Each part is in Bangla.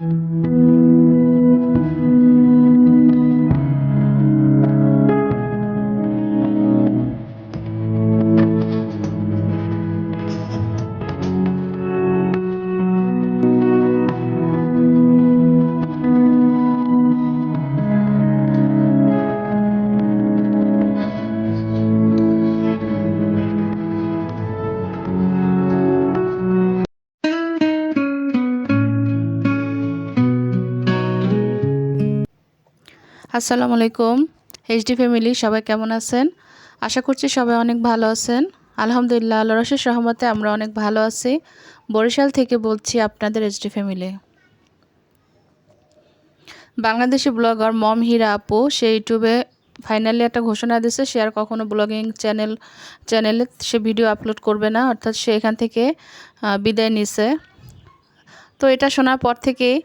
Mm-hmm. আসসালামু আলাইকুম। এইচডি ফ্যামিলি সবাই কেমন আছেন? আশা করছি সবাই অনেক ভালো আছেন। আলহামদুলিল্লাহ আল্লাহ রসের সহমতে আমরা অনেক ভালো আছি। বরিশাল থেকে বলছি আপনাদের HD family Bangladeshi blogger Mom Hira আপু, সে ইউটিউবে ফাইনালি একটা ঘোষণা দিয়েছে, সে আর কখনো ব্লগিং চ্যানেল চ্যানেলে সে ভিডিও আপলোড করবে না, অর্থাৎ সে এখান থেকে বিদায় নিছে তো এটা শোনার পর থেকেই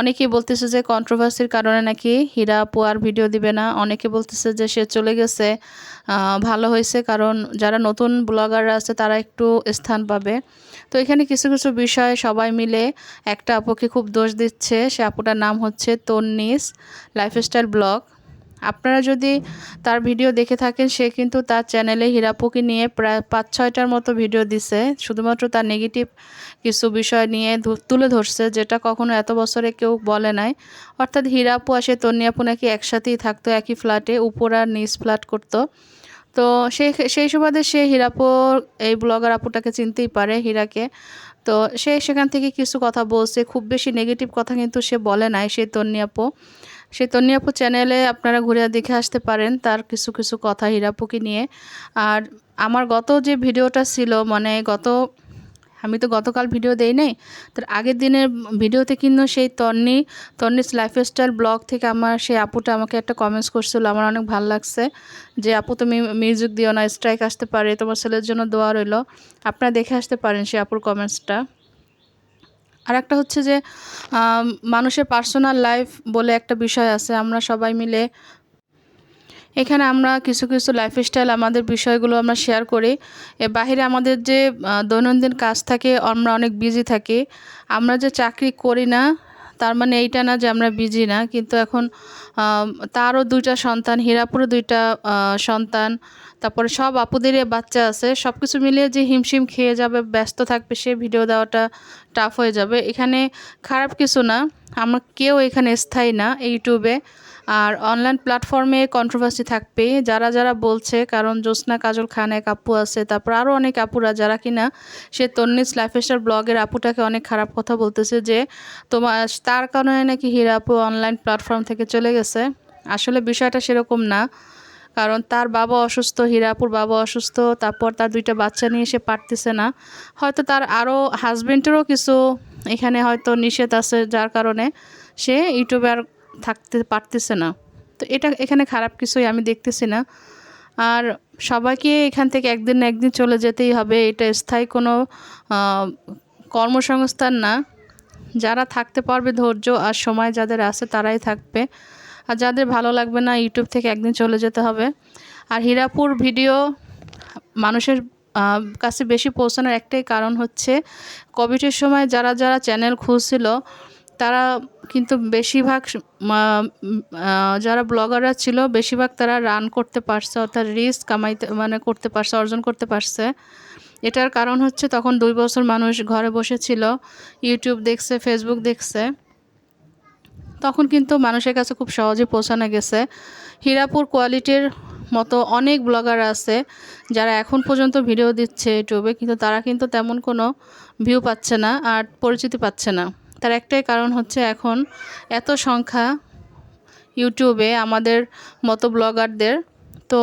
অনেকেই বলতেছে যে কন্ট্রোভার্সির কারণে নাকি হীরা আপু আর ভিডিও দিবে না। অনেকে বলতেছে যে সে চলে গেছে ভালো হয়েছে কারণ যারা নতুন ব্লগাররা আছে তারা একটু স্থান পাবে। তো এখানে কিছু কিছু বিষয়ে সবাই মিলে একটা আপুকে খুব দোষ দিচ্ছে। সে আপুটার নাম হচ্ছে তন্নিস লাইফস্টাইল ব্লগ আপনারা যদি তার ভিডিও দেখে থাকেন, সে কিন্তু তার চ্যানেলে হীরাপুকে নিয়ে প্রায় পাঁচ ছয়টার মতো ভিডিও দিছে। শুধুমাত্র তার নেগেটিভ কিছু বিষয় নিয়ে তুলে ধরছে, যেটা কখনো এত বছরে কেউ বলে নাই। অর্থাৎ হীরাপু আর সে তন্নিয়াপু নাকি একসাথেই থাকতো, একই ফ্ল্যাটে উপর আর নিচ ফ্ল্যাট করতো। তো সেই সেই সুবাদে সে হীরাপু, এই ব্লগার আপুটাকে চিনতেই পারে হীরাকে। তো সে সেখান থেকে কিছু কথা বলছে, খুব বেশি নেগেটিভ কথা কিন্তু সে বলে নাই, সেই তন্নিয়াপু সেই তন্নিয়াপু চ্যানেলে আপনারা ঘুরে দেখে আসতে পারেন তার কিছু কিছু কথা হীরাপুকে নিয়ে। আর আমার গত যে ভিডিওটা ছিল মানে গত, আমি তো গতকাল ভিডিও দেই নাই, তার আগের দিনের ভিডিওতে কিন্তু সেই তন্নি তন্নিস লাইফস্টাইল ব্লগ থেকে আমার সেই আপুটা আমাকে একটা কমেন্টস করছিল, আমার অনেক ভালো লাগছে যে, আপু, তুমি মিউজিক দিও না স্ট্রাইক আসতে পারে, তোমার ছেলের জন্য দোয়া রইল। আপনারা দেখে আসতে পারেন সেই আপুর কমেন্টসটা আর একটা হচ্ছে যে মানুষের পার্সোনাল লাইফ বলে একটা বিষয় আছে, আমরা সবাই মিলে এখানে আমরা কিছু কিছু লাইফস্টাইল আমাদের বিষয়গুলো আমরা শেয়ার করি। এর বাহিরে আমাদের যে দৈনন্দিন কাজ থাকে, আমরা অনেক বিজি থাকি, আমরা যে চাকরি করি না তার মানে এইটা না যে আমরা বিজি না, কিন্তু এখন তারও দুইটা সন্তান, হীরাপুরও দুইটা সন্তান, তারপরে সব আপুদেরই বাচ্চা আছে সব কিছু মিলিয়ে যে হিমশিম খেয়ে যাবে, ব্যস্ত থাকবে, সে ভিডিও দেওয়াটা টাফ হয়ে যাবে। এখানে খারাপ কিছু না, আমরা কেউ এখানে স্থায়ী না ইউটিউবে আর অনলাইন প্ল্যাটফর্মে কন্ট্রোভার্সি থাকবে। যারা যারা বলছে, কারণ জ্যোৎস্না কাজল খান এক আপু আছে, তারপর আরও অনেক আপুরা, যারা কিনা সে তন্নিস লাইফস্টাইল ব্লগের আপুটাকে অনেক খারাপ কথা বলতেছে যে তোমার তার কারণে নাকি হীরা আপু অনলাইন প্ল্যাটফর্ম থেকে চলে গেছে? আসলে বিষয়টা সেরকম না, কারণ তার বাবা অসুস্থ হীরাপুর বাবা অসুস্থ, তারপর তার দুইটা বাচ্চা নিয়ে সে পারতেছে না। হয়তো তার আরও হাজবেন্ডেরও কিছু এখানে হয়তো নিষেধ আছে, যার কারণে সে ইউটিউবে আর থাকতে পারতেছে না। তো এটা এখানে খারাপ কিছুই আমি দেখতেছি না। আর সবাইকে এখান থেকে একদিন না একদিন চলে যেতেই হবে, এটা স্থায়ী কোনো কর্মসংস্থান না। যারা থাকতে পারবে ধৈর্য আর সময় যাদের আছে তারাই থাকবে। আর যাদের ভালো লাগবে না, ইউটিউব থেকে একদিন চলে যেতে হবে। আর হীরাপুর ভিডিও মানুষের কাছে বেশি পৌঁছানোর একটাই কারণ হচ্ছে, কোভিডের সময় যারা যারা চ্যানেল খুলছিল তারা কিন্তু বেশিরভাগ যারা ব্লগাররা ছিল, বেশিরভাগ তারা রান করতে পারছে, অর্থাৎ রিস্ক কামাইতে মানে করতে পারছে, অর্জন করতে পারছে। এটার কারণ হচ্ছে তখন দুই বছর মানুষ ঘরে বসেছিল ইউটিউব দেখছে ফেসবুক দেখছে। তখন কিন্তু মানুষের কাছে খুব সহজে পৌঁছানো গেছে। হীরাপুর কোয়ালিটির মতো অনেক ব্লগার আছে, যারা এখন পর্যন্ত ভিডিও দিচ্ছে ইউটিউবে কিন্তু তারা কিন্তু তেমন কোনো ভিউ পাচ্ছে না আর পরিচিতি পাচ্ছে না। তার একটাই কারণ হচ্ছে এখন এত সংখ্যা ইউটিউবে আমাদের মতো ব্লগারদের। তো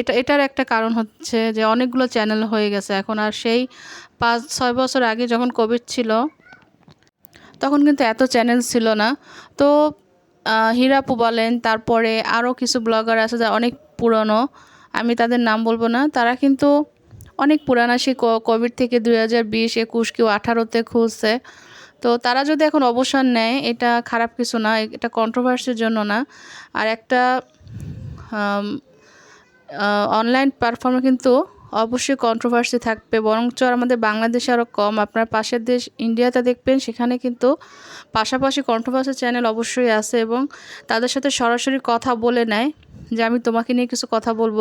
এটা, এটার একটা কারণ হচ্ছে যে অনেকগুলো চ্যানেল হয়ে গেছে এখন। আর সেই পাঁচ, ছয় বছর আগে যখন কোভিড ছিল, তখন কিন্তু এত চ্যানেল ছিল না। তো হীরাপু বলেন, তারপরে আরও কিছু ব্লগার আছে যা অনেক পুরনো, আমি তাদের নাম বলব না। তারা কিন্তু অনেক পুরানা, সে কোভিড থেকে দুই হাজার বিশ, একুশ কেউ আঠারোতে খুলছে। তো তারা যদি এখন অবসর নেয়, এটা খারাপ কিছু না, এটা কন্ট্রোভার্সির জন্য না। আর একটা অনলাইন প্ল্যাটফর্মে কিন্তু অবশ্যই কন্ট্রোভার্সি থাকবে। বরঞ্চ আমাদের বাংলাদেশে আরও কম। আপনার পাশের দেশ ইন্ডিয়াতে দেখবেন, সেখানে কিন্তু পাশাপাশি কন্ট্রোভার্সি চ্যানেল অবশ্যই আছে এবং তাদের সাথে সরাসরি কথা বলে নেয় যে, আমি তোমাকে নিয়ে কিছু কথা বলব,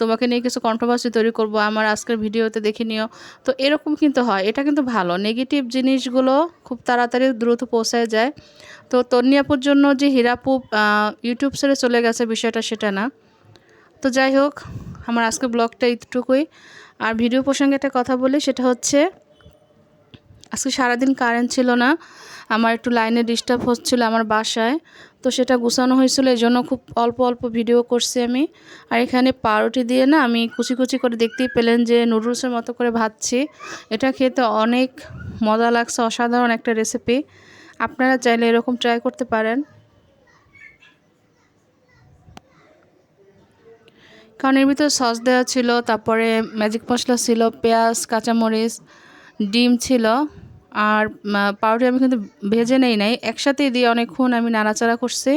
তোমাকে নিয়ে কিছু কন্ট্রোভার্সি তৈরি করব, আমার আজকের ভিডিওতে দেখে নিও। তো এরকম কিন্তু হয়। এটা কিন্তু ভালো। নেগেটিভ জিনিসগুলো খুব তাড়াতাড়ি দ্রুত পৌঁছায় যায়। তো তন্নিয়াপুর জন্য যে হীরাপু ইউটিউব ছেড়ে চলে গেছে বিষয়টা, সেটা না। তো যাই হোক আমার আজকে ব্লগটা এইটুকুই। আর ভিডিও প্রসঙ্গে একটা কথা বলি, সেটা হচ্ছে, আজকে সারাদিন কারেন্ট ছিল না, আমার একটু লাইনে ডিস্টার্ব হচ্ছিল আমার বাসায়, তো সেটা গুছানো হয়েছিল এই জন্য খুব অল্প অল্প ভিডিও করছি আমি। আর এখানে পাউরুটি দিয়ে না, আমি কুচি কুচি করে দেখতেই পেলেন যে নুডলসের মতো করে ভাজছি। এটা খেতে অনেক মজা লাগছে, অসাধারণ একটা রেসিপি আপনারা চাইলে এরকম ট্রাই করতে পারেন। কারণ এর ভিতরে সস দেওয়া ছিল, তারপরে ম্যাজিক মশলা ছিল, পেঁয়াজ, কাঁচামরিচ, ডিম ছিল, আর পাউরুটি আমি কিন্তু ভেজে নেই নাই। একসাথেই দিয়ে অনেকক্ষণ আমি নাড়াচাড়া করছি।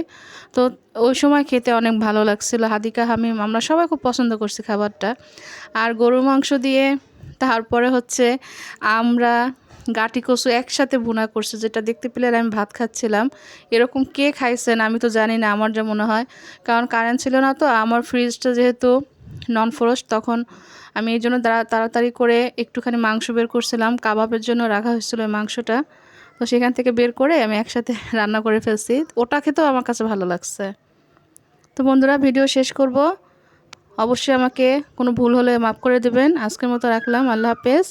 তো ওই সময় খেতে অনেক ভালো লাগছিল। হাদিকা হামিম, আমরা সবাই খুব পছন্দ করছি খাবারটা। আর গরুর মাংস দিয়ে, তারপরে হচ্ছে আমরা গাটি কচু একসাথে ভুনা করছে, যেটা দেখতে পেলে আমি ভাত খাচ্ছিলাম। এরকম কে খাইছেন আমি তো জানি না, আমার যা মনে হয়। কারণ কারেন্ট ছিল না তো, আমার ফ্রিজটা যেহেতু নন ফ্রোস্ট তখন আমি এই জন্য তাড়াতাড়ি করে একটুখানি মাংস বের করছিলাম। কাবাবের জন্য রাখা হয়েছিল মাংসটা। তো সেখান থেকে বের করে আমি একসাথে রান্না করে ফেলছি। ওটা খেতেও আমার কাছে ভালো লাগছে। তো বন্ধুরা ভিডিও শেষ করব। অবশ্যই আমাকে কোনো ভুল হলে মাফ করে দেবেন। আজকের মতো রাখলাম। আল্লাহ হাফেজ।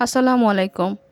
আসসালামু আলাইকুম।